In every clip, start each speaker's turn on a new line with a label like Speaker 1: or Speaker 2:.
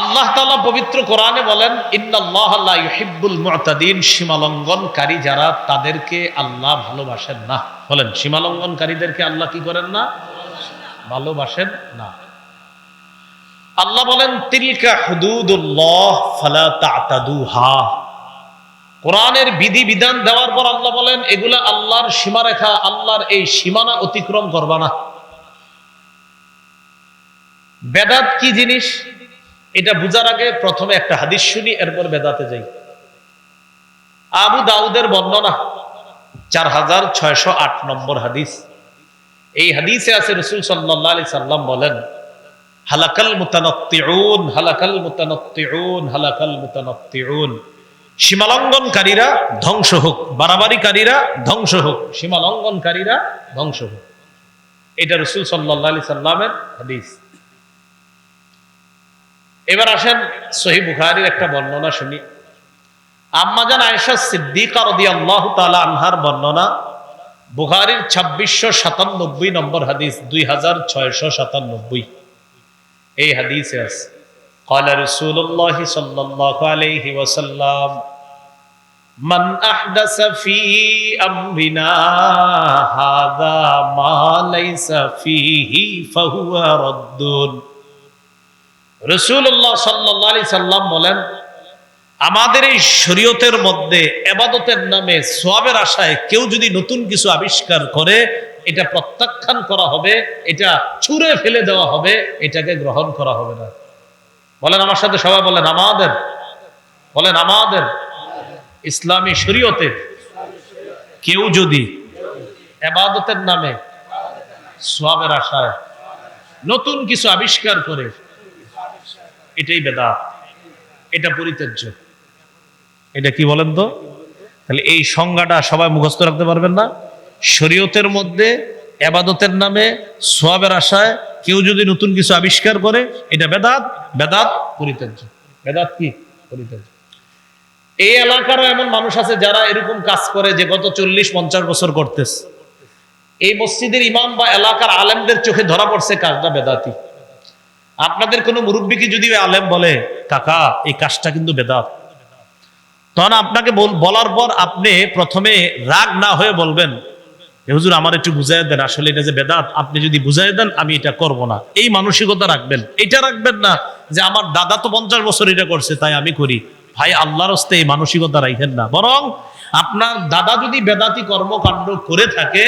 Speaker 1: আল্লাহ তালা পবিত্র কোরআনে বলেন, ইন্নাল্লাহ লা ইউহিব্বুল সীমালঙ্ঘনকারী যারা তাদেরকে আল্লাহ ভালোবাসেন না। বলেন, সীমালঙ্ঘনকারীদেরকে আল্লাহ কি করেন না? ভালোবাসেন না। আল্লাহ বলেন, তিলকা হুদুদুল্লাহ কোরআনের বিধি বিধান দেওয়ার পর আল্লাহ বলেন, এগুলা আল্লাহর সীমারেখা, আল্লাহর এই সীমানা অতিক্রম করবা না। বেদাত কি জিনিস? এটা বুঝার আগে প্রথমে একটা হাদিস শুনি, এরপর বেদাতে যাই। আবু দাউদের বর্ণনা, চার হাজার ছয়শো আট নম্বর হাদিস। এই হাদিসে আছে রসুল সাল্লাহ আলি সাল্লাম বলেন, হালাকাল মুতানত্তিউন হালাকাল মুতানত্তিউন হালাকাল মুতানত্তিউন। সীমালঙ্ঘনকারীরা ধ্বংস হোক, বাড়াবাড়িকারীরা ধ্বংস হোক, সীমালঙ্ঘনকারীরা ধ্বংস হোক। এটা রসুল সাল্লাহ আলি সাল্লামের হাদিস। এবার আসেন সহি বুখারির একটা বর্ণনা শুনি আম্মাজান আয়েশা সিদ্দিকা রাদিয়াল্লাহু তাআলা আনহার বর্ণনা বুখারীর ছাব্বিশশো সাতানব্বই নম্বর হাদিস দুই হাজার ছয়শো সাতানব্বই এই হাদিসে আছে قال رسول الله صلى الله عليه وسلم من أحدث في أمرنا هذا ما ليس فيه فهو رد রসুল্লাহ সাল্লাহ আলি সাল্লাম বলেন, আমাদের এই শরীয়তের মধ্যে এবাদতের নামে সোয়াবের আশায় কেউ যদি নতুন কিছু আবিষ্কার করে, এটা প্রত্যাখ্যান করা হবে, এটা ছুঁড়ে ফেলে দেওয়া হবে, এটাকে গ্রহণ করা হবে না। বলেন আমার সাথে সবাই বলেন, আমাদের। বলেন, আমাদের। ইসলামী শরীয়তে কেউ যদি এবাদতের নামে সোয়াবের আশায় নতুন কিছু আবিষ্কার করে এটাই বেদাত এটা পরিত্যাজ্য। এটা কি বলেন তো? তাহলে এই সংজ্ঞাটা সবাই মুখস্থ রাখতে পারবেন না। শরীয়তের মধ্যে এবাদতের নামে সোয়াবের আশায় কেউ যদি নতুন কিছু আবিষ্কার করে, এটা বেদাত বেদাত পরিত্যাজ্য। বেদাত কি? পরিত্যাজ্য। এই এলাকারও এমন মানুষ আছে যারা এরকম কাজ করে যে গত চল্লিশ, পঞ্চাশ বছর করতেছে। এই মসজিদের ইমাম বা এলাকার আলেমদের চোখে ধরা পড়ছে কাজটা বেদাতি। আপনাদের কোনো মুরব্বীকে যদি আলেম বলে, কাকা, এই কাজটা কিন্তু বেদাত। তখন আপনাকে বলার পর আপনি প্রথমে রাগ না হয়ে বলবেন, "এ হুজুর, আমার একটু বুঝাই দেন, আসলে এটা যে বেদাত, আপনি যদি বুঝাই দেন, আমি এটা করব না। এই মানসিকতা রাখবেন। এটা রাখবেন না যে, আমার দাদা তো পঞ্চাশ বছর এটা করছে, তাই আমি করি। ভাই, আল্লাহর হস্তে এই মানসিকতা রাখেন না। বরং আপনার দাদা যদি বেদাতি কর্মকাণ্ড করে থাকে,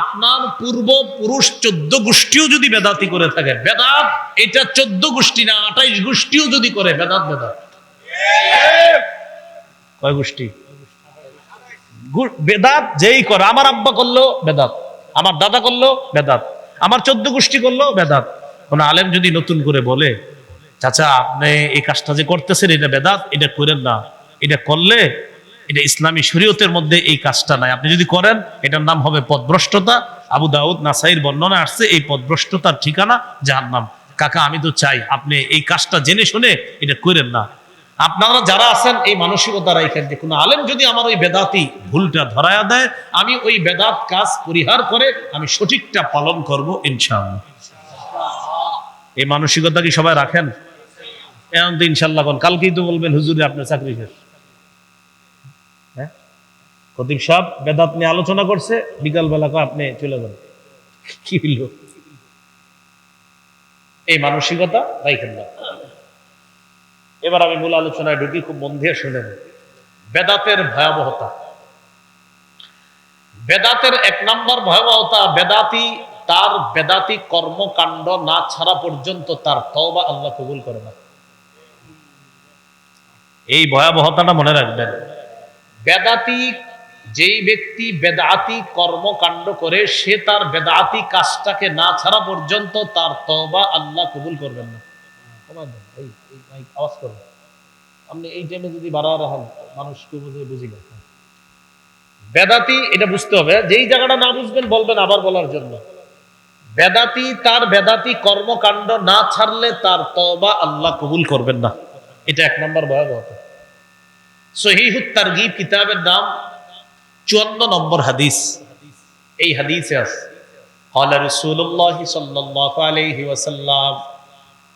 Speaker 1: আপনার পূর্ব পুরুষ চোদ্দ গোষ্ঠীও যদি বেদাতি করে থাকে, বেদাত এটা চোদ্দ গোষ্ঠী না, আঠাইশ গোষ্ঠীও যদি করে, বেদাত বেদাত। কয় গোষ্ঠী? বেদাত যেই করে, আমার আব্বা করল বেদাত, আমার দাদা করল বেদাত, আমার চোদ্দ গোষ্ঠী করল বেদাত। কোন আলেম যদি নতুন করে বলে, চাচা, আপনি এই কাজটা যে করতেছেন, এটা বেদাত, এটা করেন না, এটা করলে এটা ইসলামী শরীয়তের মধ্যে এই কাজটা নাই। আপনি যদি করেন, এটার নাম হবে পদভ্রষ্টতা আবু দাউদ নাসাইর বর্ণনা আসছে, এই পদভ্রষ্টতার ঠিকানা যার নাম কাকা, আমি তো চাই আপনি এই কাজটা জেনে শুনে এটা করেন না। আপনারা যারা আছেন, এই মানসিকতা রাখেন যে কোনো আলেম যদি আমার ওই বেদাতি ভুলটা ধরায়া দেয়, আমি ওই বেদাত কাজ পরিহার করে আমি সঠিকটা পালন করব ইনশাআল্লাহ। এই মানসিকতা কি সবাই রাখেন? এখন তো ইনশাল্লাহ কালকেই তো বলবেন, হুজুরে আপনার চাকরি শেষ। খতিব সব বেদাত নিয়ে আলোচনা করছে বিকাল বেলা আপনি চলে যান। কি হইল? এই মানসিকতা রাখেন না। এবার আমি মূল আলোচনায় ঢুকি, খুব মন দিয়ে শুনেন বেদাতের ভয়াবহতা। বেদাতের এক নম্বর ভয়াবহতা, বেদাতি তার বেদাতি কর্মকাণ্ড না ছাড়া পর্যন্ত তার তওবা আল্লাহ কবুল করে না। এই ভয়াবহতাটা মনে রাখবেন। বেদাতি যেই ব্যক্তি বেদাতি কর্মকাণ্ড করে, সে তার বেদাতি কাজটাকে না ছাড়া পর্যন্ত তার তওবা আল্লাহ কবুল করবেন না। আওয়াজ করবেন আপনি এই টাইমে যদি বুঝে বেদাতি, এটা বুঝতে হবে, যেই জায়গাটা না বুঝবেন, বলবেন আবার বলার জন্য। বেদাতি, তার বেদাতি কর্মকাণ্ড না ছাড়লে তার তবা আল্লাহ কবুল করবেন না। এটা এক নম্বর ভয়াবহতা। সহিহুত তারগিব কিতাবের নাম চুয়ান্ন নম্বর হাদিস এই হাদিসে আছে قال رسول الله صلى الله عليه وسلم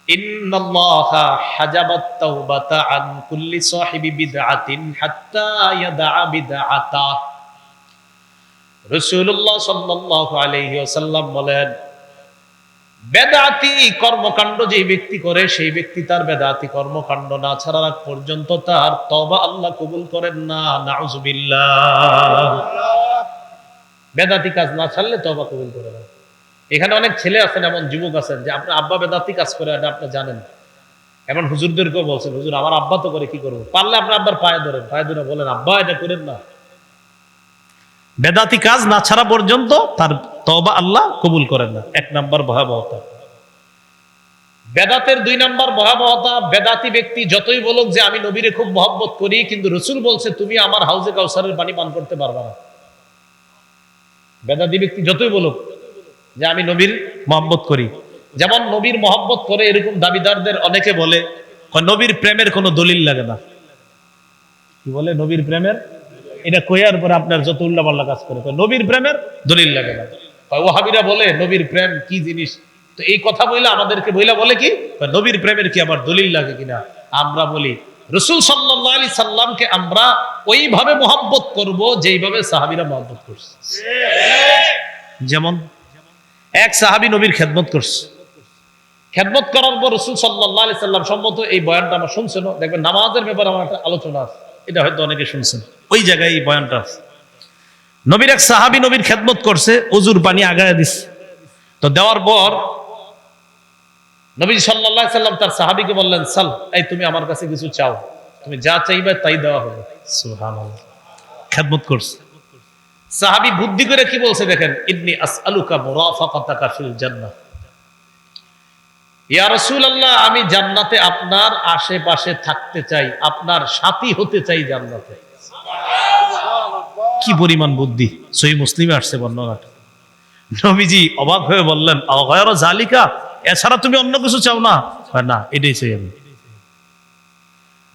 Speaker 1: ইন্নাল্লাহা হাজাবাত তাওবাতা আন কুল্লি সাহিবি বিদআতিন হাত্তা ইয়াদআ বিদআতা রাসূলুল্লাহ সাল্লাল্লাহু আলাইহি ওয়াসাল্লাম বলেন বেদাতি কর্মকাণ্ড যে ব্যক্তি করে, সেই ব্যক্তি তার বেদাতি কর্মকাণ্ড না ছাড়ার আগ পর্যন্ত তার তবা আল্লাহ কবুল করেন না। নাউজুবিল্লাহ। বেদাতি কাজ না ছাড়লে তবা কবুল করে না। এখানে অনেক ছেলে আছেন, এমন যুবক আছেন যে আপনার আব্বা বেদাতি কাজ করে এটা আপনি জানেন। এমন হুজুরদেরকেও বলছেন, হুজুর, আমার আব্বা তো করে কি করব? পারলে আপনার আব্বার পায়ে ধরেন। পায়ে ধরে বলেন, আব্বা, এটা করেন না। বেদাতি কাজ না ছাড়া পর্যন্ত তার তবা আল্লাহ কবুল করেন না। এক নাম্বার ভয়াবহতা। বেদাতের দুই নাম্বার ভয়াবহতা, বেদাতি ব্যক্তি যতই বলুক যে আমি নবীরে খুব মহব্বত করি, কিন্তু রসুল বলছে, তুমি আমার হাউজে কাউসারের পানি পান করতে পারবে না। বেদাতি ব্যক্তি যতই বলুক যে আমি নবীর মহব্বত করি। যেমন নবীর মহব্বত করে এরকম দাবিদারদের অনেকে বলে নবীর প্রেমের কোনো দলিল লাগে না? কি বলে? নবীর প্রেমের? এটা কইয়ার পরে আপনার যত উল্লাপাল্লা কাজ করে। নবীর প্রেমের দলিল লাগে না। ওহাবিরা বলে, নবীর প্রেম কি জিনিস? তো এই কথা বইলে আমাদেরকে বইলা বলে কি? নবীর প্রেমের কি আবার দলিল লাগে কিনা? আমরা বলি, রসুল সাল্লাহ আলি সাল্লামকে আমরা ওইভাবে মহব্বত করব যেইভাবে সাহাবিরা মহব্বত করছে। যেমন, এক সাহাবি নবীর খেদমত করছে। খেদমত করার পর রসুল সাল্লাহ আলি সাল্লাম সম্মত এই বয়ানটা আমার শুনছেন দেখবেন নামাজের ব্যাপারে আমার একটা আলোচনা আছে। এটা হয়তো অনেকে শুনছেন। ওই জায়গায় এই বয়ানটা আছে। নবীর এক সাহাবি নবীর খেদমত করছে, অজুর পানি আগায় দিচ্ছে তো দেওয়ার পর নবী সাল্লাহ সাল্লাম তার সাহাবিকে বললেন, সাল, এই তুমি আমার কাছে কিছু চাও। তুমি যা চাইবে তাই দেওয়া হবে। খেদমত করছে। সাহাবি বুদ্ধি করে কি বলছে দেখেন ইবনি আসআলুকা মুরাফাকাতাকা ফিল আমি জান্নাতে আপনার আশেপাশে থাকতে চাই, আপনার সাথী হতে চাই জান্নাতে। কি পরিমাণ বুদ্ধি? সহি মুসলিমে আসছে বর্ণনাটা। নবীজি অবাক হয়ে বললেন অগয়র জালিকা? এছাড়া তুমি অন্য কিছু চাও না? না, এটাই চাই আমি।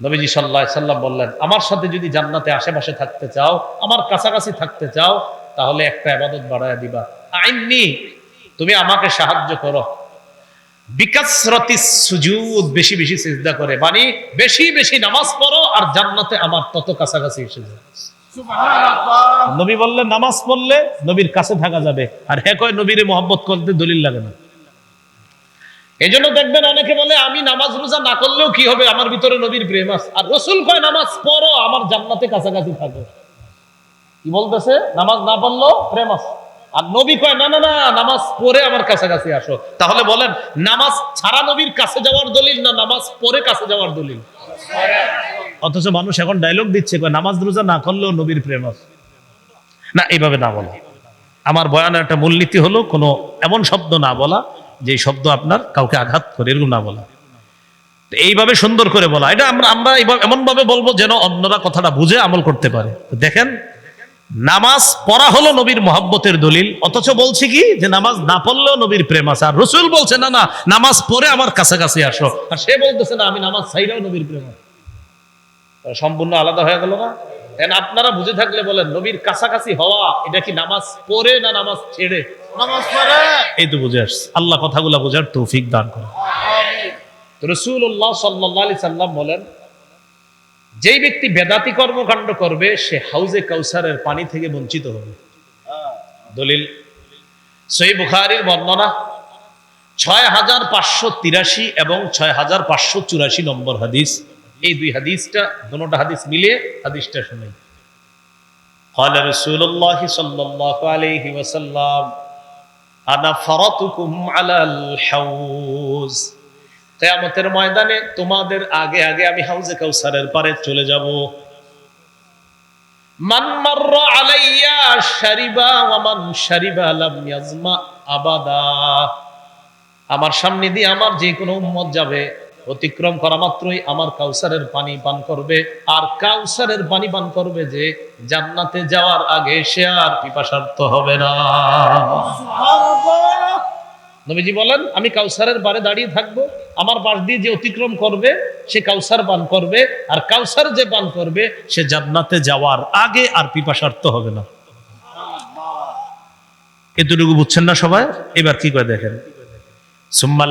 Speaker 1: নবীজি সাল্লাহ সাল্লাম বললেন, আমার সাথে যদি জান্নাতে আশেপাশে থাকতে চাও, আমার কাছাকাছি থাকতে চাও, তাহলে একটা আবাদত বাড়ায় দিবা। আইননি, তুমি আমাকে সাহায্য করো। বিকাশরতি সুজুদ, বেশি বেশি সিজদা করে। মানে বেশি বেশি নামাজ পড়ো আর জান্নাতে আমার তত কাছাকাছি এসে যাও নবী বললে, নামাজ পড়লে নবীর কাছে থাকা যাবে। আর হ্যাঁ কয়, নবীরে মোহাম্মত করতে দলিল লাগে না। এই জন্য দেখবেন অনেকে বলে, আমি নামাজ রোজা না করলেও কি হবে? আমার ভিতরে নবীর প্রেম আছে। আর রসুল কয়, নামাজ পড়ো, আমার জান্নাতে কাছাকাছি থাকো। কি বলতেছে? নামাজ না পড়লেও প্রেম আছে। আর নবী কয়, না না না, নামাজ পড়ে আমার কাছাকাছি আসো। তাহলে বলেন, নামাজ ছাড়া নবীর কাছে যাওয়ার দলিল না নামাজ পড়ে কাছে যাওয়ার দলিল? অথচ মানুষ এখন ডায়লগ দিচ্ছে নামাজ রোজা না করলেও নবীর প্রেম আছে। না, এইভাবে না বলা। আমার বয়ানের একটা মূলনীতি হলো, কোনো এমন শব্দ না বলা যে শব্দ আপনার কাউকে আঘাত করে, এরকম না বলা। এইভাবে সুন্দর করে বলা। এটা আমরা আমরা এমন ভাবে বলব যেন অন্যরা কথাটা বুঝে আমল করতে পারে। দেখেন, নামাজ পড়া হলো নবীর মহব্বতের দলিল, অথচ বলছি কি, যে নামাজ না পড়লেও নবীর প্রেম আছে। আর রসুল বলছে, না না, নামাজ পড়ে আমার কাছাকাছি আসো। আর সে বলতেছে, না, আমি নামাজ ছাইরাও নবীর প্রেম আছে। সম্পূর্ণ আলাদা হয়ে গেল না? এখন আপনারা বুঝে থাকলে বলেন নবীর কাছাকাছি হওয়া এটা কি নামাজ পড়ে না নামাজ ছেড়ে?
Speaker 2: নামাজ পড়ে।
Speaker 1: এই তো বুঝে আসছে। আল্লাহ কথাগুলো বোঝার তৌফিক দান করে। রসুল্লাহ সাল্লি সাল্লাম বলেন যেই ব্যক্তি বেদাতি কর্মকাণ্ড করবে সে হাউজে কাউসারের পানি থেকে বঞ্চিত হবে। দলিল সই বুখারির বর্ণনা ছয় হাজার পাঁচশো তিরাশি এবং ছয় হাজার পাঁচশো চুরাশি নম্বর হাদিস। এই দুই হাদিসটা দুটা হাদিস মিলিয়ে হাদিসটা শুনাই قال رسول الله صلى الله عليه وسلم আনা ফারাতুকুম আলাল হাউজ কিয়ামতের ময়দানে তোমাদের আগে আগে আমি হাউজে কাউসারের পারে চলে যাব মান মাররা আলাইয়া শারিবা ওয়া মান শারিবা লাম ইয়াজমা আবাদা আমার সামনে দিয়ে আমার যে কোনো উম্মত যাবে অতিক্রম করা মাত্রই আমার কাউসারের পানি পান করবে। আর কাউসারের পানি পান করবে যে জান্নাতে যাওয়ার আগে সে আর পিপাসার্থ হবে না। নবীজি বলেন আমি কাউসারের বারে দাঁড়িয়ে থাকব আমার পাশ দিয়ে যে অতিক্রম করবে সে কাউসার পান করবে আর কাউসার যে পান করবে সে জান্নাতে যাওয়ার আগে আর পিপাসার্থ হবে না। এতটুকু বুঝছেন না সবাই? এবার কি করে দেখেন?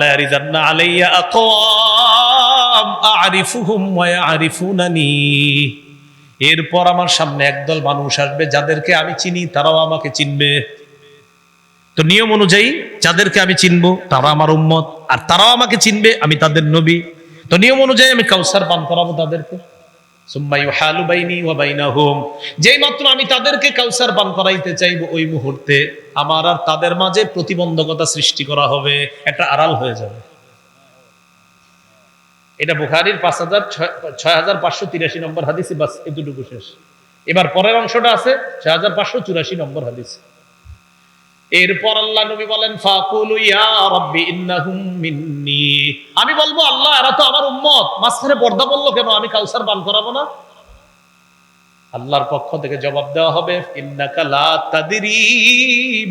Speaker 1: লা ইয়ারিদান্না আলাইয়া আকওয়াম আ'রিফুহুম ওয়া ইয়া'রিফুনানি এরপর আমার সামনে একদল মানুষ আসবে, যাদেরকে আমি চিনি, তারাও আমাকে চিনবে। তো নিয়ম অনুযায়ী, যাদেরকে আমি চিনবো, তারা আমার উম্মত, আর তারাও আমাকে চিনবে, আমি তাদের নবী। তো নিয়ম অনুযায়ী আমি কাউসার পান করাবো তাদেরকে। যেই মাত্র আমি তাদেরকে করাইতে ওই মুহূর্তে আমার আর তাদের মাঝে প্রতিবন্ধকতা সৃষ্টি করা হবে, একটা আড়াল হয়ে যাবে। এটা বুখারির পাঁচ হাজার ছয় হাজার পাঁচশো তিরাশি নম্বর হাদিসে বাস এতটুকু শেষ। এবার পরের অংশটা আছে, ছয় হাজার পাঁচশো চুরাশি নম্বর হাদিস। এরপর আল্লাহ নবী বলেন, ফাকুলু ইয়া রাব্বি ইন্নাহুম মিন্নি। আমি বলব, আল্লাহ, এরা তো আমার উম্মত। মাঝখানে পর্দা বলল কেন? আমি কাউসার পান করাবো না? আল্লাহর পক্ষ থেকে জবাব দেওয়া হবে, ইন্নাকা লা তাদরি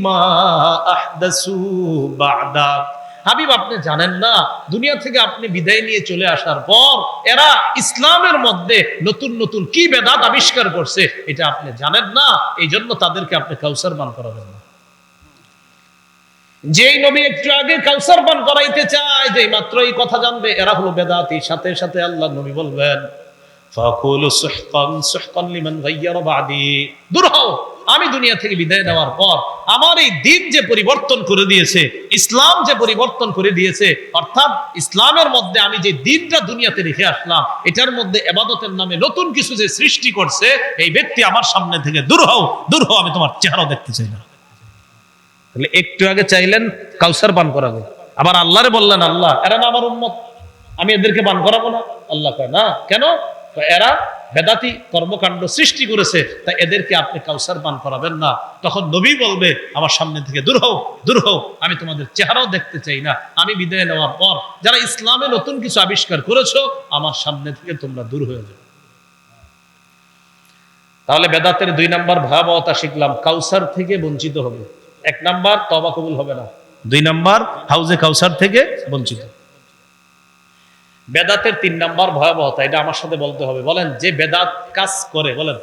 Speaker 1: মা আহদাসু বাদা। হাবিব, আপনি জানেন না, দুনিয়া থেকে আপনি বিদায় নিয়ে চলে আসার পর এরা ইসলামের মধ্যে নতুন নতুন কি বেদাত আবিষ্কার করছে, এটা আপনি জানেন না এই জন্য তাদেরকে আপনি কাউসার পান করাবেন যেই নবী একটু আগে কাউসার পান করাইতে চায় যে মাত্র এই কথা জানবে, এরা হলো বেদাতি। সাথে সাথে আল্লাহ নবী বলবেন আমি দুনিয়া থেকে বিদায় নেওয়ার পর আমার এই দিন যে পরিবর্তন করে দিয়েছে, ইসলাম যে পরিবর্তন করে দিয়েছে, অর্থাৎ ইসলামের মধ্যে আমি যে দিনটা দুনিয়াতে রেখে আসলাম, এটার মধ্যে এবাদতের নামে নতুন কিছু যে সৃষ্টি করছে, এই ব্যক্তি আমার সামনে থেকে দূর হও দূর হও, আমি তোমার চেহারা দেখতে চাই না। তাহলে একটু আগে চাইলেন কাউসার পান করাবে। আবার আল্লাহরে বললেন, আল্লাহ, এরা না আমার উম্মত। আমি এদেরকে পান করাবো না। আল্লাহ কয়, না, কেন? এরা বেদাতি কর্মকাণ্ড সৃষ্টি করেছে, তাই এদেরকে আপনি কাউসার পান করাবেন না। তখন নবী বলবে, আমার সামনে থেকে দূর হও দূর হও। আমি তোমাদের চেহারাও দেখতে চাই না। আমি বিদায় নেওয়ার পর যারা ইসলামে নতুন কিছু আবিষ্কার করেছ, আমার সামনে থেকে তোমরা দূর হয়ে যাও। তাহলে বেদাতের দুই নাম্বার ভয়াবহতা শিখলাম, কাউসার থেকে বঞ্চিত হবে। এক নাম্বার তবা কবুল হবে না। দুই নাম্বার হাউজে কাউসার থেকে বঞ্চিত। বেদাতের তিন নাম্বার ভয়াবহতা এটা আমার সাথে বলতে হবে। বলেন যে বেদাত কাজ করে বলেন।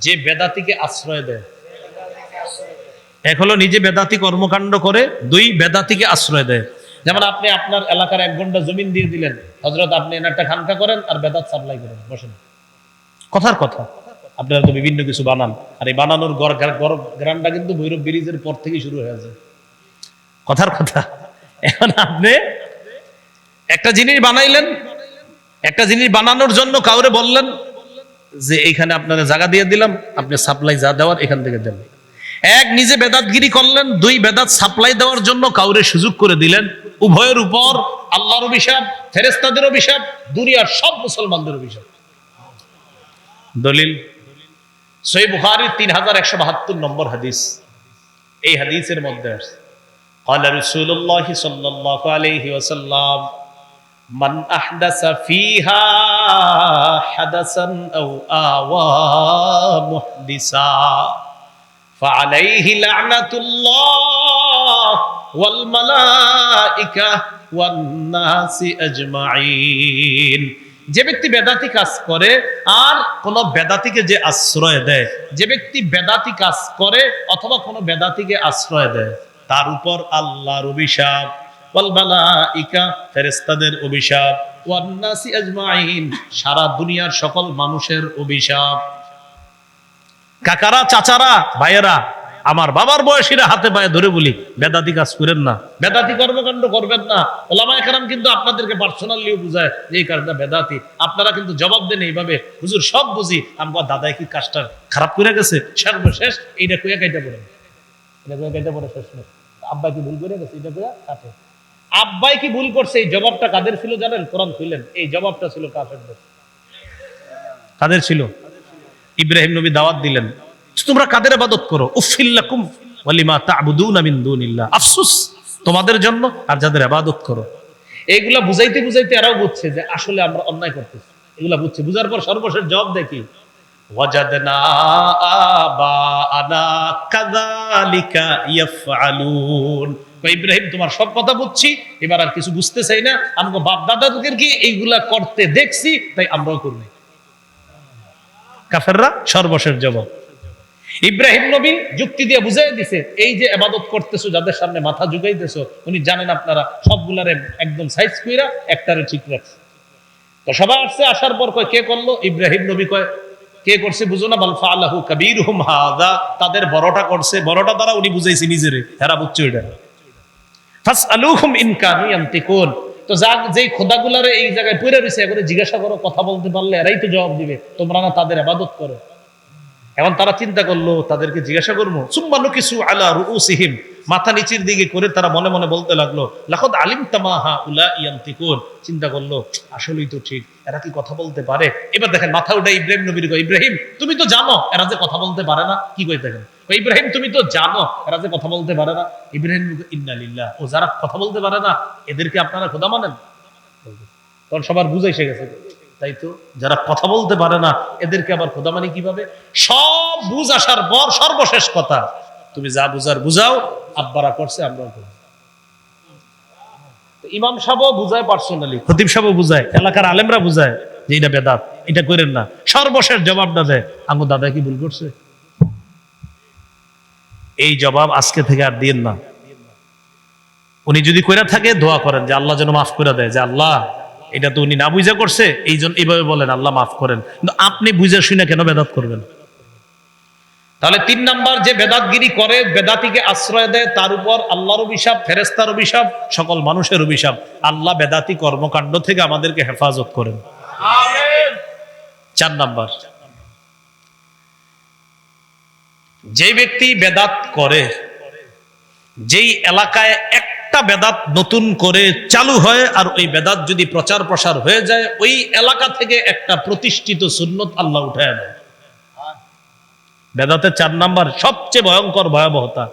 Speaker 1: যে বেদাতিকে আশ্রয় দেয়। এক হলো নিজে বেদাতি কর্মকাণ্ড করে দুই বেদাতিকে আশ্রয় দেয়। যেমন আপনি আপনার এলাকার এক ঘণ্টা জমিন দিয়ে দিলেন হজরত আপনি এনারটা খানকা করেন আর বেদাত সাপ্লাই করেন বসেন। কথার কথা। আপনারা তো বিভিন্ন কিছু বানান। আর এই বানানোর গ্রানটা কিন্তু ভৈরব ব্রিজের পর থেকেই শুরু হয়ে কথার কথা, এখন আপনি একটা জিনিস বানাইলেন, একটা জিনিস বানানোর জন্য কাউরে বললেন যে এইখানে আপনাকে জায়গা দিয়ে দিলাম, আপনি সাপ্লাই যা দেওয়ার এখান থেকে দেন। এক নিজে বেদাতগিরি করলেন, দুই বেদাত সাপ্লাই দেওয়ার জন্য কাউরে সুযোগ করে দিলেন। উভয়ের উপর আল্লাহর অভিশাপ ফেরেস্তাদের অভিশাপ, দুনিয়ার সব মুসলমানদের অভিশাপ। দলিল সই বুখারির তিন হাজার একশো বাহাত্তর নম্বর হাদিস এই হাদিসের মধ্যে আছে قال رسول الله صلى الله عليه وسلم من أحدث فيها حدثا أو آوى محدثا فعليه لعنة الله والملائكة والناس أجمعين যে ব্যক্তি বেদাতি কাজ করে, আর কোন বেদাতিকে যে আশ্রয় দেয়, যে ব্যক্তি বেদাতি কাজ করে অথবা কোনো বেদাতিকে আশ্রয় দেয়, তার উপর আল্লাহর অভিশাপ অভিশাপ সারা দুনিয়ার সকল মানুষের অভিশাপ। কাকারা, চাচারা, ভাইয়েরা আমার বাবার বয়সীরা হাতে পায়ে ধরে বলি, বেদাতি কাজ করেন না। বেদাতি কর্মকাণ্ড করবেন না। ওলামা একরাম কিন্তু আপনাদেরকে পার্সোনালিও বুঝায় যে এই কাজটা বেদাতি। আপনারা কিন্তু জবাব দেন এইভাবে, হুজুর, সব বুঝি। আমার দাদাই কি কাজটা খারাপ করে গেছে? সর্বশেষ এইটা কুয়া কাইটা পড়ে এটা কুয়া কাইটা পড়ে শেষ নেই। আব্বা কি ভুল করে গেছে? এটা কুয়া কাটে। আব্বাই কি ভুল করছে? এই জবাবটা কাদের ছিল জানেন? কোরআন খুললেন এই জবাবটা ছিল কাফেরদের। কাদের ছিল? ইব্রাহিম নবী দাওয়াত দিলেন। তোমরা কাদের আবাদত করো? উফিল্লাকুম ওয়ালিমা তা'বুদুনা মিন দুনিল্লাহ। আফসোস, তোমাদের জন্য আর যাদের ইবাদত করো। এইগুলা বুঝাইতে বুঝাইতে এরাও বুঝছে যে আসলে আমরা অন্যায় করতেছি। এগুলা বুঝছে। বুঝার পর সর্বশেষ জবাব দেখি ওয়াজাদনা কাযালিকা ইয়াফআলুন। ইব্রাহিম, তোমার সব কথা বুঝছি, এবার আর কিছু বুঝতে চাই না। আমগো বাপ দাদাদের কি এইগুলা করতে দেখছি, তাই আমরাও করব কাফেররা সর্বশেষ জবাব। ইব্রাহিম নবী যুক্তি দিয়ে বুঝাই দিছে, এই যে আবাদত করতেছো, যাদের সামনে মাথা ঝুঁকাইতেছো, উনি জানেন আপনারা সবগুলারে একদম সাইজ কইরা একটারে ঠিক রাখছে। তো সবাই আসছে আসার পর কয়, কে করল? ইব্রাহিম নবী কয়, কে করছে বুঝো না? বালফা আল্লাহু কবির হুম হাদা। তাদের বড়টা করছে, বড়টা দ্বারা উনি বুঝাইছে নিজেরে, হেরা বুঝছ এটা ফাস আলুহুম ইনকানু ইয়ান্তিকুন। তো যা যেই খোদাগুলারে এই জায়গায় পড়ে রয়েছে এগুলো জিজ্ঞাসা করো, কথা বলতে পারলে এরাই তো জবাব দিবে, তোমরা না তাদের আবাদত করো? এখন তারা চিন্তা করল তাদেরকে জিজ্ঞাসা করব সুম্মানু কিছু আলা রুসিহিম মাথা নিচের দিকে করে তারা মনে মনে বলতে লাগল লাখদ আলিম তামাহা উলা ইয়ান্তিকুন? চিন্তা করল আসলেই তো ঠিক এরা কি কথা বলতে পারে? এবার দেখেন মাথা উঠে ইব্রাহিম নবীর ইব্রাহিম তুমি তো জানো এরা যে কথা বলতে পারে না? কি কই দেখেন ইব্রাহিম তুমি তো জানো এরা যে কথা বলতে পারে না? ইব্রাহিম কয়, ইন্না লিল্লাহ ও যারা কথা বলতে পারে না এদেরকে আপনারা খোদা মানেন? তখন সবার বুঝে এসে গেছে। তাই তো? যারা কথা বলতে পারে না, এদেরকে আবার খোদা মানে কীভাবে? সব বুঝ আসার পর সর্বশেষ কথা, তুমি যা বুঝার বুঝাও, আব্বারা করছে, আমরাও করছি ইমাম সাহেবও বুঝায় পার্সোনালি খতিব সাহেবও বুঝায়, এলাকার আলেমরা বুঝায় যে এটা বেদাত, এটা করেন না। সর্বশেষ জবাবটা দেয়, আঙ্গু দাদা কি ভুল করছে? এই জবাব আজকে থেকে আর দিন না। উনি যদি কইরা থাকে, দোয়া করেন যে আল্লাহ যেন মাফ করে দেয়, যে আল্লাহ এটা তো উনি না বুঝা করছে এই জন্য এইভাবে বলেন আল্লাহ মাফ করেন। কিন্তু আপনি বুঝে শুনে কেন বেদাত করবেন? তাহলে তিন নাম্বার যে বেদাতগিরি করে বেদাতিকে আশ্রয় দেয় তার উপর আল্লাহর অভিশাপ ফেরেস্তার অভিশাপ সকল মানুষের অভিশাপ। আল্লাহ বেদাতি কর্মকাণ্ড থেকে আমাদেরকে হেফাজত করেন। চার নাম্বার। যে ব্যক্তি বেদাত করে যেই এলাকায় একটা বেদাত নতুন করে চালু হয় আর ওই বেদাত যদি প্রচার প্রসার হয়ে যায়, ওই এলাকা থেকে একটা প্রতিষ্ঠিত সুন্নত আল্লাহ উঠায় নেয় বেদাতের চার নাম্বার সবচেয়ে ভয়ঙ্কর ভয়াবহতা।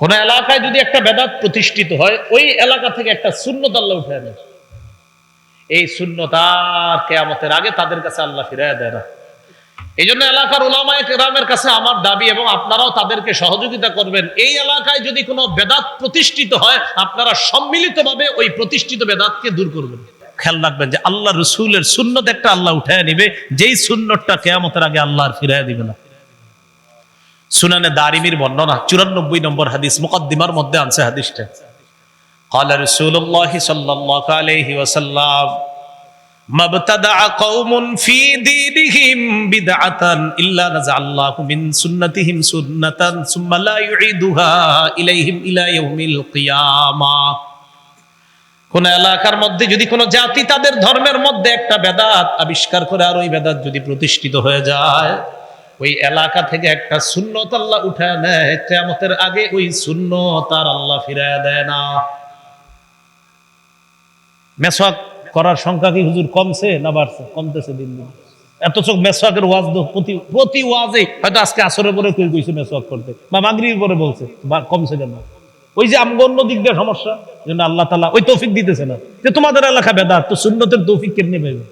Speaker 1: কোন এলাকায় যদি একটা বেদাত প্রতিষ্ঠিত হয়, ওই এলাকা থেকে একটা শূন্যত আল্লাহ উঠে নেয় এই শূন্যত আর কেয়ামতের আগে তাদের কাছে আল্লাহ ফিরাইয়া দেয় না। এই জন্য এলাকার ওলামায় কেরামের কাছে আমার দাবি এবং আপনারাও তাদেরকে সহযোগিতা করবেন এই এলাকায় যদি কোনো বেদাত প্রতিষ্ঠিত হয় আপনারা সম্মিলিতভাবে ওই প্রতিষ্ঠিত বেদাতকে দূর করবেন খেয়াল রাখবেন যে আল্লাহ রসুলের সুন্নত একটা আল্লাহ উঠায় নিবে যেই সুন্নতটা কেয়ামতের আগে আল্লাহ আর ফিরাইয়া দিবে না সুনানে দারিমির বর্ণনা চুরানব্বই নম্বর হাদিস মুকদ্দিমার মধ্যে আনছে হাদিসটা قال رسول الله صلى الله عليه وسلم কোন এলাকার মধ্যে যদি কোনো জাতি তাদের ধর্মের মধ্যে একটা বেদাত আবিষ্কার করে আর ওই বেদাত যদি প্রতিষ্ঠিত হয়ে যায়, ওই এলাকা থেকে একটা সুন্নত আল্লাহ উঠে নেয়, কেয়ামতের আগে ওই শূন্য তার আল্লাহ ফিরায় দেয় না। মেসক করার সংখ্যা কি হুজুর কমছে না বাড়ছে? কমতেছে দিন দিন। এত চোখ মেসওয়াকের ওয়াজ প্রতি প্রতি ওয়াজে হয়তো আজকে আসরের পরে কেউ কইছে মেসওয়াক করতে বা মাগরির পরে বলছে, বা কমছে কেন? ওই যে আমগো অন্য দিক দিয়ে সমস্যা জন্য আল্লাহ তালা ওই তৌফিক দিতেছে না। যে তোমাদের এলাকা বেদাত তো সুন্নতের তৌফিক কেমনে পাইবে?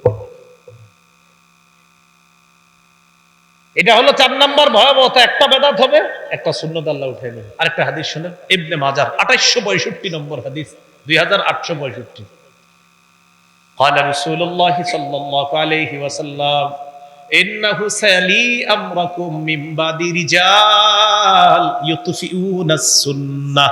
Speaker 1: এটা হলো চার নম্বর ভয়াবহতা, একটা বেদাত হবে, একটা সুন্নত আল্লাহ উঠে নেবে আরেকটা হাদিস শুনেন, ইবনে মাজার আঠাইশো পঁয়ষট্টি নম্বর হাদিস, দুই হাজার আটশো পঁয়ষট্টি। قال رسول الله صلى الله عليه وسلم إنه سيلي أمركم من بعد رجال يطفئون السنة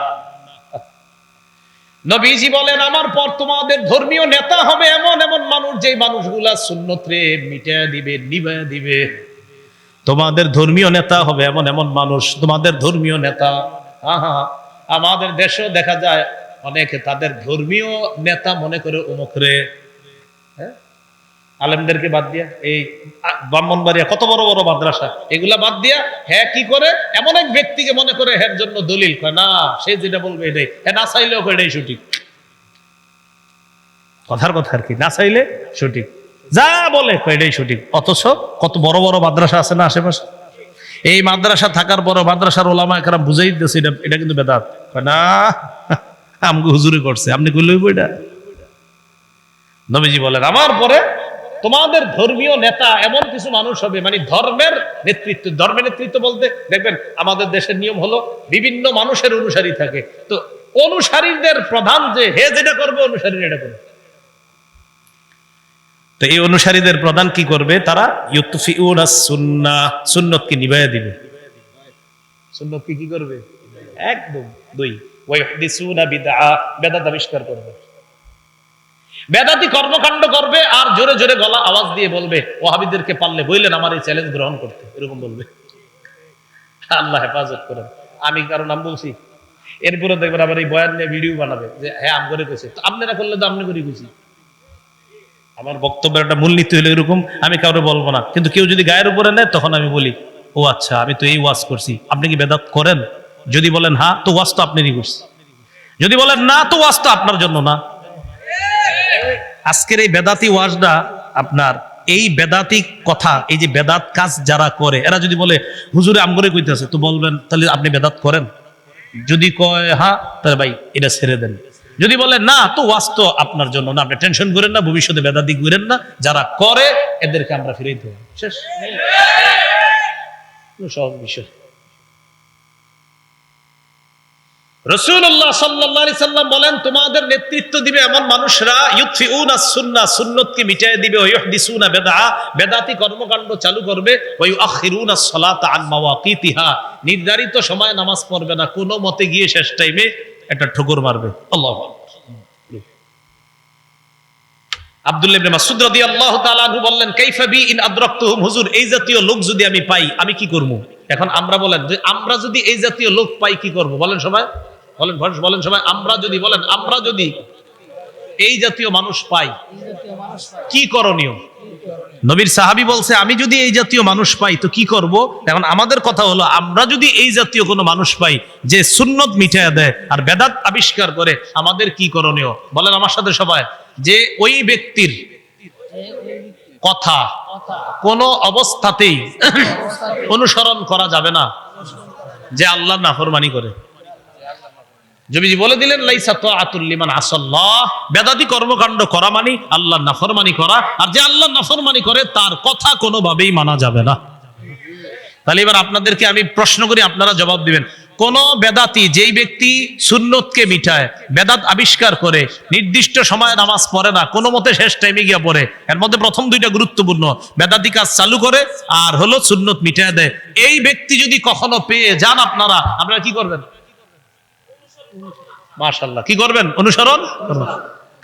Speaker 1: নবীজি বলেন আমার পর তোমাদের ধর্মীয় নেতা হবে এমন এমন মানুষ যে মানুষগুলা সুন্নত রে মিটায় দিবে নিবায় দিবে তোমাদের ধর্মীয় নেতা হবে এমন এমন মানুষ তোমাদের ধর্মীয় নেতা আহা আমাদের দেশেও দেখা যায় অনেকে তাদের ধর্মীয় নেতা মনে করে অমুক রে হ্যাঁ? আলেমদেরকে বাদ দিয়া, এই ব্রাহ্মণবাড়িয়া, কত বড় বড় মাদ্রাসা, এগুলা বাদ দিয়া হ্যাঁ কি করে? এমন এক ব্যক্তিকে মনে করে হ্যার জন্য দলিল কয়, না, সে যেটা বলবে এটাই হ্যাঁ না চাইলেও এটাই সঠিক। কথার কথা আর কি, না চাইলে সঠিক। যা বলে এটাই সঠিক। অথচ কত বড় বড় মাদ্রাসা আছে না আশেপাশে? এই মাদ্রাসা থাকার পর মাদ্রাসার ওলামা একরাম বুঝাই দিতেছে, এটা এটা কিন্তু বেদাত। না আমাকে হুজুরি করছে, আপনি কইলে হইবো এটা। নবীজি বলেন, আমার পরে তোমাদের ধর্মীয় নেতা এমন কিছু মানুষ হবে মানে ধর্মের নেতৃত্ব ধর্মের নেতৃত্ব বলতে, দেখবেন আমাদের দেশের নিয়ম হলো বিভিন্ন মানুষের অনুসারী থাকে। তো অনুসারীদের প্রধান যে, হে যেটা করবে অনুসারী এটা করবে। তো এই অনুসারীদের প্রধান কি করবে? তারা ইউতফিউনা সুন্নাহ সুন্নতকে দিবে। সুন্নতকে কি করবে? একদম দুই। বেদাত আবিষ্কার করবে। বেদাতি কর্মকাণ্ড করবে আর জোরে জোরে গলা আওয়াজ দিয়ে বলবে ওহাবিদেরকে পারলে বললেন আমার এই চ্যালেঞ্জ গ্রহণ করতে। এরকম বলবে। আল্লাহ হেফাজত করেন। আমি কারও নাম বলছি? এরপরে দেখবেন আবার এই বয়ান নিয়ে ভিডিও বানাবে, যে হ্যাঁ আম করে তো আপনারা করলে তো আপনি করে কইছি। আমার বক্তব্যের একটা মূলনীতি হলো এরকম, আমি কাউকে বলব না। কিন্তু কেউ যদি গায়ের উপরে নেয়, তখন আমি বলি, ও আচ্ছা আমি তো এই ওয়াজ করছি। আপনি কি বেদাত করেন? যদি বলেন হ্যাঁ তো ওয়াজ তো আপনারই করছি। যদি বলেন, না, তো ওয়াজ তো আপনার জন্য না। আজকের এই বেদাতি ওয়াজটা আপনার, এই বেদাতি কথা, এই যে বেদাত কাজ যারা করে, এরা যদি বলে, হুজুরে আমগরে কইতেছে তো বলবেন, তাহলে আপনি বেদাত করেন? যদি কয় হ্যাঁ তাহলে ভাই, এটা ছেড়ে দেন। যদি বলে, না তো ওয়াজ তো আপনার জন্য না, আপনি টেনশন করেন না, ভবিষ্যতে বেদাতি করেন না, যারা করে, এদেরকে আমরা ফিরে দিতে হবে। শেষ? সহজ বিষয়। রসুল্লাহ সাল্লাহ সাল্লাম বলেন, তোমাদের নেতৃত্ব দিবে এমন মানুষরা ইউথিউনা সুন্না, সুন্নতকে মিটাই দিবে ওয়াহদিসুনা বেদা বেদাতি কর্মকাণ্ড চালু করবে ওই আখিরুনা সালাত আন মাওয়াকিতিহা। নির্ধারিত সময় নামাজ পড়বে না, কোনো মতে গিয়ে শেষ টাইমে একটা ঠোকর মারবে। আল্লাহ আমরা যদি এই জাতীয় লোক পাই, কি করব? বলেন সবাই। বলেন বলেন সবাই, আমরা যদি বলেন, আমরা যদি এই জাতীয় মানুষ পাই, কি করণীয়? নবীর সাহাবী বলছে, আমি যদি এই জাতীয় মানুষ পাই, তো কি করব? এখন আমাদের কথা হলো, আমরা যদি এই জাতীয় কোনো মানুষ পাই, যে সুন্নত মিটাইয়া দেয় আর বেদাত আবিষ্কার করে, আমাদের কি করণীয়? বলেন আমার সাথে সবাই, যে ওই ব্যক্তির কথা কোনো অবস্থাতেই অনুসরণ করা যাবে না, যে আল্লাহ নাফরমানি করে। জমিজি বলে দিলেন, লাইসা তো আতুল্লিমান আসল্লাহ। বেদাতি কর্মকাণ্ড করা মানি আল্লাহ নাফরমানি করা, আর যে আল্লাহ নাফরমানি করে, তার কথা কোনোভাবেই মানা যাবে না। তাহলে এবার আপনাদেরকে আমি প্রশ্ন করি, আপনারা জবাব দিবেন। কোন বেদাতি যেই ব্যক্তি সুন্নতকে মিটায়, বেদাত আবিষ্কার করে, নির্দিষ্ট সময়ে নামাজ পড়ে না, কোনো মতে শেষ টাইমে গিয়ে পড়ে, এর মধ্যে প্রথম দুইটা গুরুত্বপূর্ণ, বেদাতি কাজ চালু করে, আর হলো সুন্নত মিটায় দেয়। এই ব্যক্তি যদি কখনো পেয়ে যান আপনারা আপনারা কি করবেন? মাশাল্লাহ কি করবেন? অনুসরণ?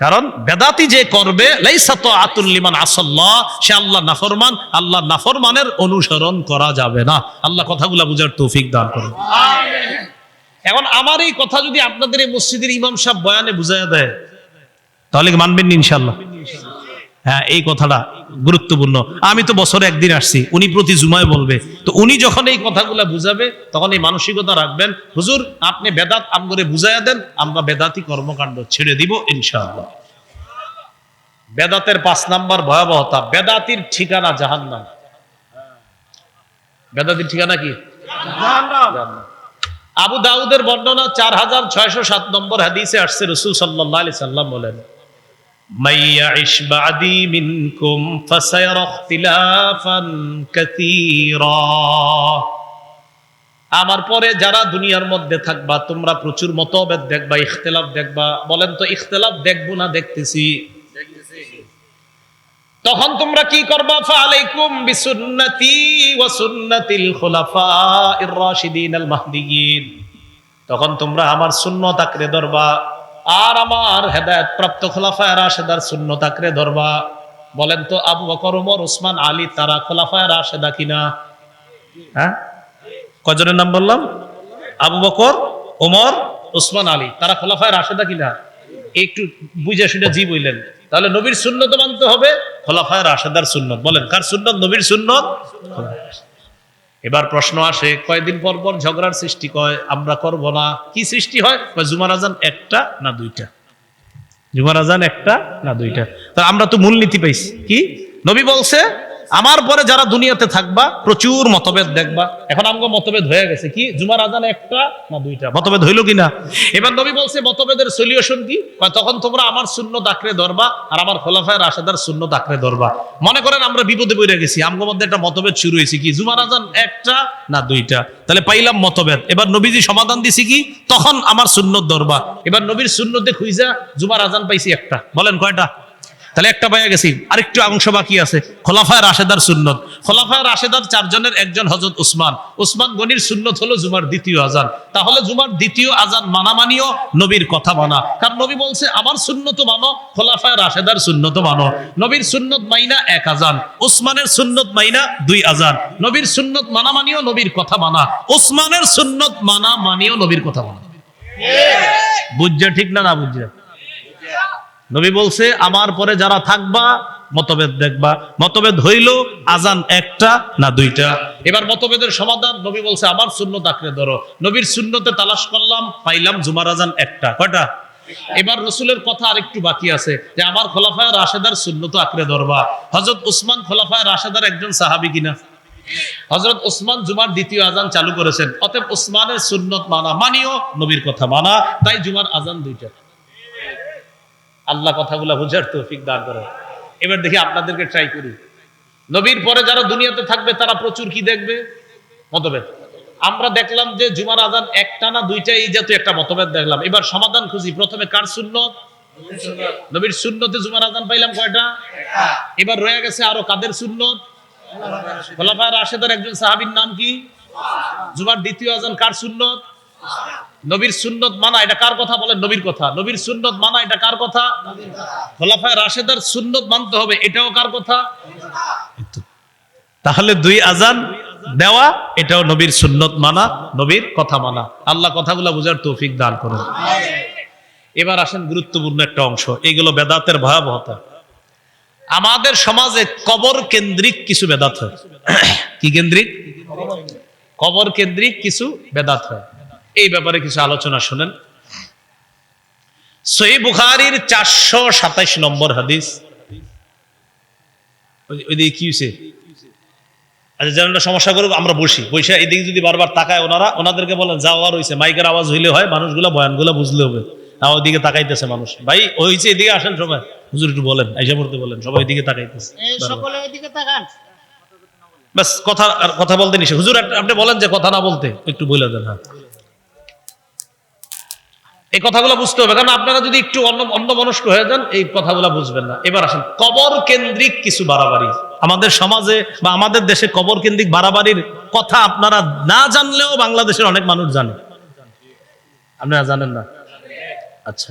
Speaker 1: কারণ বেদাতি যে করবে আতুল্লিমান আসল্লাহ সে আল্লাহ নাফরমান আল্লাহ নাফরমানের অনুসরণ করা যাবে না। আল্লাহ কথাগুলা বুঝার তৌফিক দান করে এখন আমার এই কথা যদি আপনাদের এই মসজিদের ইমাম সাহেব বয়ানে বুঝাইয়া দেয় তাহলে মানবেন না ইনশাল্লাহ হ্যাঁ এই কথাটা গুরুত্বপূর্ণ। আমি তো বছরে একদিন আসছি, উনি প্রতি জুমায় বলবে। তো উনি যখন এই কথাগুলা বুঝাবে, তখন এই মানসিকতা রাখবেন, হুজুর, আপনি বেদাত আমগরে বুঝাইয়া দেন, আমরা বেদাতি কর্মকাণ্ড ছেড়ে দিব ইনশাআল্লাহ। বেদাতের পাঁচ নাম্বার ভয়াবহতা, বেদাতির ঠিকানা জাহান্নাম। বেদাতির ঠিকানা কি? আবু দাউদের বর্ণনা চার হাজার ছয়শো সাত নম্বর হাদিসে আসছে, রসুল সাল্লাহ আলি সাল্লাম বলেন من يعش بعدي منكم فسيرى اختلافا كثيرا আমার পরে যারা দুনিয়ার মধ্যে থাকবা তোমরা প্রচুর মতভেদ দেখবা ইখতিলাফ দেখবা বলেন তো ইখতিলাফ দেখবো না দেখতেছি তখন তোমরা কি করবা ফালাইকুম বিসুন্নতি ওয়া সুন্নাতিল খুলাফাইর রাশিদিন আল মাহদিয়িন তখন তোমরা আমার সুন্নত আঁকড়ে ধরবা আর আমার হেদায়ত প্রাপ্ত খোলাফায় রাশেদার সুন্নত আঁকড়ে ধরবা। বলেন তো, আবু বকর ওমর ওসমান আলী, তারা খোলাফায় রাশেদা কিনা? হ্যাঁ? কজনের নাম বললাম? আবু বকর ওমর ওসমান আলী। তারা খোলাফায় রাশেদা কিনা? একটু বুঝে শুনে জি বললেন। তাহলে নবীর সুন্নত মানতে হবে, খোলাফায় রাশেদার সুন্নত। বলেন, কার সুন্নত? নবীর সুন্নত? এবার প্রশ্ন আসে, কয়দিন পর পর ঝগড়ার সৃষ্টি কয়, আমরা করব না, কি সৃষ্টি হয়? জুমার আজান একটা না দুইটা? জুমার আজান একটা না দুইটা? তা আমরা তো মূলনীতি পাইছি। কি? নবী বলছে আমার পরে যারা দুনিয়াতে থাকবা, প্রচুর মতভেদ দেখবা। এখন আমগো মতভেদ হয়ে গেছে কি? জুমার আজান একটা না দুইটা? মতভেদ হইল কিনা? এবার নবী বলছে, মতভেদের সলিউশন কি? তখন তোমরা আমার শূন্য দাকরে ধরবা আর আমার খোলাফায় রাশেদার শূন্য দাকরে ধরবা। মনে করেন, আমরা বিপদে পড়ে গেছি। আমগো মধ্যে একটা মতভেদ শুরু হয়েছে কি? জুমার আজান একটা না দুইটা? তাহলে পাইলাম মতভেদ। এবার নবীজি সমাধান দিছি কি? তখন আমার সুন্নত ধরবা। এবার নবীর সুন্নতে খুঁজা জুমার আজান পাইছি একটা। বলেন কয়টা? তাহলে একটা পাইয়া গেছি। আরেকটু অংশ বাকি আছে। খোলাফায় রাশেদার সুন্নত। খোলাফায় রাশেদার চারজনের একজন হজরত উসমান। উসমান গনির সুন্নত হলো জুমার দ্বিতীয় আজান। তাহলে জুমার দ্বিতীয় আজান মানা মানিও নবীর কথা মানা। কারণ নবী বলছে আমার সুন্নত মানো খোলাফায় রাশেদার সুন্নত মানো। নবীর সুন্নত মাইনা এক আজান। উসমানের সুন্নত মাইনা দুই আজান। নবীর সুন্নত মানা মানিও নবীর কথা মানা। উসমানের সুন্নত মানা মানিও নবীর কথা মানা। বুঝছে ঠিক না না বুঝছে? নবী বলছে, আমার পরে যারা থাকবা, মতভেদ দেখবা। মতভেদ হইল আজান একটা না দুইটা। এবার মতভেদের সমাধান, নবী বলছে, আমার শূন্যত আঁকড়ে ধরো। নবীর শূন্যতে তালাশ করলাম, পাইলাম জুমার আজান একটা। কয়টা? এবার রসুলের কথা আরেকটু বাকি আছে, যে আমার খোলাফায় রাশেদার শূন্যত আঁকড়ে ধরবা। হজরত উসমান খোলাফায় রাশেদার একজন সাহাবি কিনা? হজরত ওসমান জুমার দ্বিতীয় আজান চালু করেছেন। অতএব ওসমানের সুন্নত মানা, মানিও নবীর কথা মানা। তাই জুমার আজান দুইটা। আল্লাহ কথাগুলো বোঝার তৌফিক দান করে। এবার দেখি আপনাদেরকে ট্রাই করি। নবীর পরে যারা দুনিয়াতে থাকবে, তারা প্রচুর কি দেখবে? মতভেদ। আমরা দেখলাম যে জুমার আজান একটা না দুইটা, এই জাতীয় একটা মতভেদ দেখলাম। এবার সমাধান খুঁজি। প্রথমে কার শূন্য নবীর শূন্যতে জুমার আজান পাইলাম কয়টা? এবার রয়ে গেছে আরও কাদের শূন্য খোলাফা রাশেদার একজন সাহাবীর নাম কি? জুমার দ্বিতীয় আজান কার সুন্নত? নবীর সুন্নত মানা, এটা কার কথা বলেন? নবীর কথা। নবীর সুন্নত মানা, এটা কার কথা? খোলাফায় রাশেদার সুন্নত মানতে হবে, এটাও কার কথা? তাহলে দুই আজান দেওয়া, এটাও নবীর সুন্নত মানা, নবীর কথা মানা। আল্লাহ কথাগুলো বুঝার তৌফিক দান করুন। এবার আসেন গুরুত্বপূর্ণ একটা অংশ, এগুলো বেদাতের ভয়াবহতা। আমাদের সমাজে কবর কেন্দ্রিক কিছু বেদাত হয়। কি কেন্দ্রিক? কবর কেন্দ্রিক কিছু বেদাত হয়। এই ব্যাপারে কিছু আলোচনা শুনেন। সই বুখারির চারশো সাতাইশ নম্বর হাদিস। ওইদিকে কি হয়েছে আচ্ছা যেন সমস্যা করুক আমরা বসি। বসে এদিকে যদি বারবার তাকায় ওনারা ওনাদেরকে বলেন মাইকের আওয়াজ হইলে হয় মানুষগুলো বয়ানগুলো বুঝলে হবে। না ওইদিকে তাকাইতেছে মানুষ। ভাই হয়েছে এদিকে আসেন সবাই। হুজুর একটু বলেন আইসা পড়তে বলেন সবাই এদিকে তাকাইতেছে।
Speaker 2: সকলে এদিকে তাকান।
Speaker 1: ব্যাস কথা কথা বলতে নিষেধ। হুজুর আপনি বলেন যে কথা না বলতে একটু বলে দেন হ্যাঁ। এই কথাগুলো বুঝতে হবে। কারণ আপনারা যদি একটু অন্য অন্য মনস্ক হয়ে যান, এই কথাগুলো বুঝবেন না। এবার আসেন, কবর কেন্দ্রিক কিছু বাড়াবাড়ি। আমাদের সমাজে বা আমাদের দেশে কবর কেন্দ্রিক বাড়াবাড়ির কথা আপনারা না জানলেও বাংলাদেশের অনেক মানুষ জানে। আপনারা জানেন না? আচ্ছা।